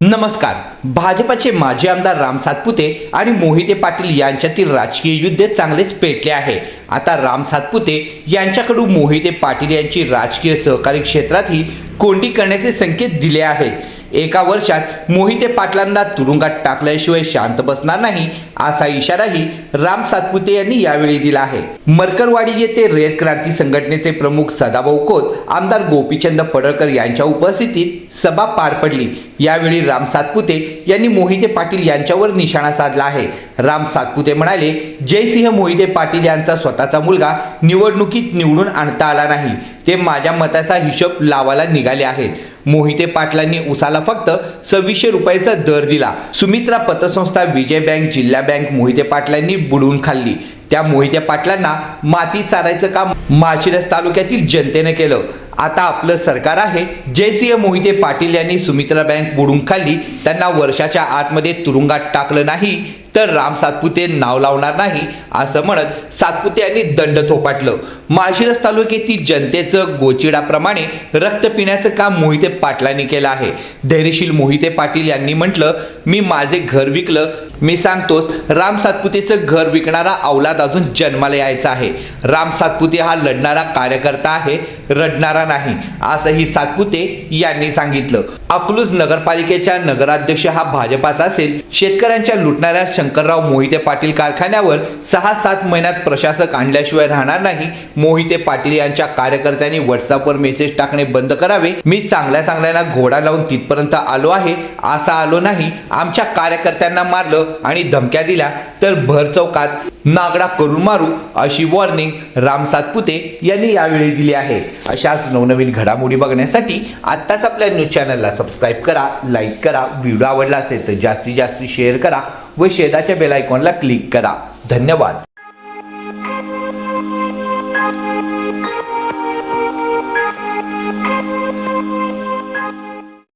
नमस्कार. भाजपचे माजी आमदार राम सातपुते आणि मोहिते पाटील यांच्यातील राजकीय युद्ध चांगलेच पेटले आहे. आता राम सातपुते यांच्याकडून मोहिते पाटील यांची राजकीय सहकारी क्षेत्रातही कोंडी करण्याचे संकेत दिले आहेत. एका वर्षात मोहिते पाटलांना तुरुंगात टाकल्याशिवाय शांत बसणार नाही असा इशाराही राम सातपुते यांनी यावेळी दिला आहे. मरकरवाडी येथे रयत क्रांती संघटनेचे प्रमुख सदाभाऊ खोत आमदार गोपीचंद पडळकर यांच्या उपस्थितीत सभा पार पडली. यावेळी राम सातपुते यांनी मोहिते पाटील यांच्यावर निशाणा साधला आहे. राम सातपुते म्हणाले जयसिंह मोहिते पाटील यांचा स्वतःचा मुलगा निवडणुकीत निवडून आणता आला नाही. ते माझ्या मताचा हिशोब लावायला निघाले आहेत. मोहिते पाटलांनी उसाला फक्त सव्वीसशे रुपयाचा दर दिला. सुमित्रा पतसंस्था विजय बँक जिल्हा बँक मोहिते पाटलांनी बुडवून खाल्ली. त्या मोहिते पाटलांना माती चारायचं काम माळशिरस तालुक्यातील जनतेने केलं. आता आपलं सरकार आहे. जयसिंह मोहिते पाटील यांनी सुमित्रा बँक बुडून खाल्ली. त्यांना वर्षाच्या आतमध्ये तुरुंगात टाकलं नाही. तर राम सातपुते नाव लावणार नाही असं म्हणत सातपुते यांनी दंड थोपाटलं. माळशिरस तालुक्यातील जनतेचं गोचिडाप्रमाणे रक्त पिण्याचं काम मोहिते पाटलांनी केलं आहे. धैर्यशील मोहिते पाटील यांनी म्हटलं मी माझे घर विकलं. मी सांगतोस राम सातपुतेचं घर विकणारा अवलाद अजून जन्माला यायचा आहे. राम सातपुते हा लढणारा कार्यकर्ता आहे. रडणारा नाही असंही सातपुते यांनी सांगितलं. अकलूज नगरपालिकेच्या नगराध्यक्ष हा भाजपाचा असेल. शेतकऱ्यांच्या लुटणाऱ्या शंकरराव मोहिते पाटील कारखान्यावर सहा सात महिन्यात प्रशासक आणल्याशिवाय राहणार नाही. मोहिते पाटील यांच्या कार्यकर्त्यांनी व्हॉट्सअपवर मेसेज टाकणे बंद करावे. मी चांगल्या चांगल्याला घोडा लावून तिथपर्यंत आलो आहे. असा आलो नाही. आमच्या कार्यकर्त्यांना मारलं आणि धमक्या दिल्या तर भर चौकात नागडा करून मारू अशी वॉर्निंग राम सातपुते यांनी यावेळी दिली आहे. अशाच नवनवीन घडामोडी बघण्यासाठी आत्ताच आपल्या न्यूज चॅनलला सबस्क्राईब करा लाईक करा व्हिडिओ आवडला असेल तर जास्तीत जास्त शेअर करा व शेजारच्या बेल आयकॉनला क्लिक करा. धन्यवाद.